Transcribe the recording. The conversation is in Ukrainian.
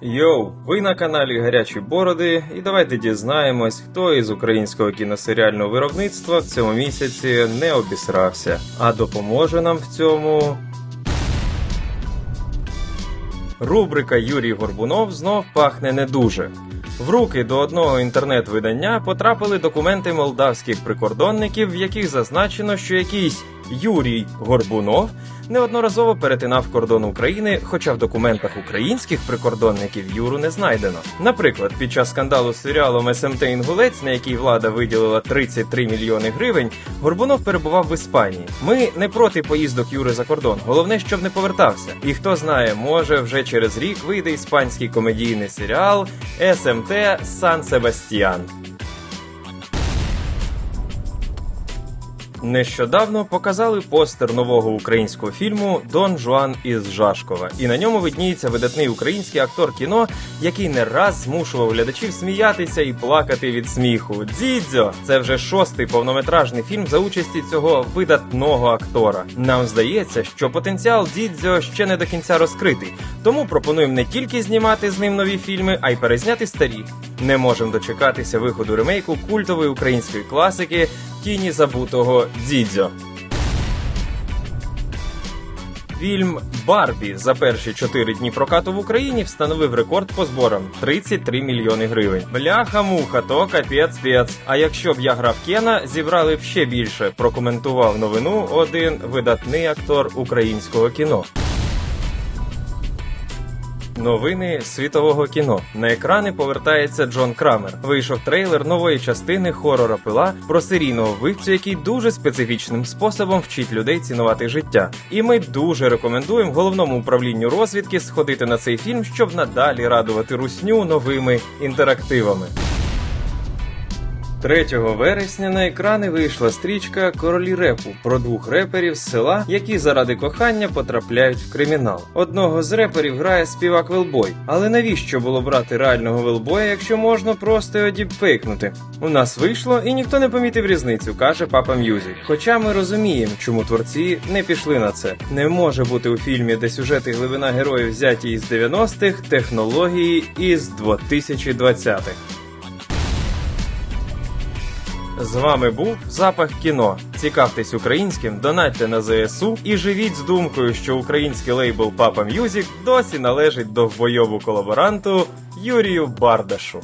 Йоу, ви на каналі Гарячі Бороди, і давайте дізнаємось, хто із українського кіносеріального виробництва в цьому місяці не обісрався. А допоможе нам в цьому. Рубрика Юрій Горбунов знов пахне не дуже. В руки до одного інтернет-видання потрапили документи молдавських прикордонників, в яких зазначено, що якийсь Юрій Горбунов неодноразово перетинав кордон України, хоча в документах українських прикордонників Юру не знайдено. Наприклад, під час скандалу з серіалом СМТ Інгулець, на який влада виділила 33 мільйони гривень, Горбунов перебував в Іспанії. Ми не проти поїздок Юри за кордон. Головне, щоб не повертався. І хто знає, може вже через рік вийде іспанський комедійний серіал СМТ Сан Себастьян. Нещодавно показали постер нового українського фільму Дон Жуан із Жашкова, і на ньому видніється видатний український актор кіно, який не раз змушував глядачів сміятися і плакати від сміху. Дзідзьо! Це вже шостий повнометражний фільм за участі цього видатного актора. Нам здається, що потенціал Дідзьо ще не до кінця розкритий, тому пропонуємо не тільки знімати з ним нові фільми, а й перезняти старі. Не можемо дочекатися виходу ремейку культової української класики Тіні забутого Дідзьо. Фільм Барбі за перші чотири дні прокату в Україні встановив рекорд по зборам 33 мільйони гривень. Бляха муха, то капець пец. А якщо б я грав Кена, зібрали б ще більше. Прокоментував новину один видатний актор українського кіно. Новини світового кіно на екрани повертається Джон Крамер. Вийшов трейлер нової частини хорора пила про серійного вбивцю, який дуже специфічним способом вчить людей цінувати життя. І ми дуже рекомендуємо головному управлінню розвідки сходити на цей фільм, щоб надалі радувати русню новими інтерактивами. 3 вересня на екрани вийшла стрічка Королі репу про двох реперів з села, які заради кохання потрапляють в кримінал. Одного з реперів грає співак Велбой. Але навіщо було брати реального велбоя, якщо можна просто його діпфейкнути? У нас вийшло, і ніхто не помітив різницю, каже Папа М'юзик. Хоча ми розуміємо, чому творці не пішли на це. Не може бути у фільмі, де сюжет і глибина героїв взяті із 90-х, технології із 2020-х. З вами був Запах кіно. Цікавтесь українським, донатьте на ЗСУ і живіть з думкою, що український лейбл Папа М'юзік досі належить до вбойову колаборанту Юрію Бардашу.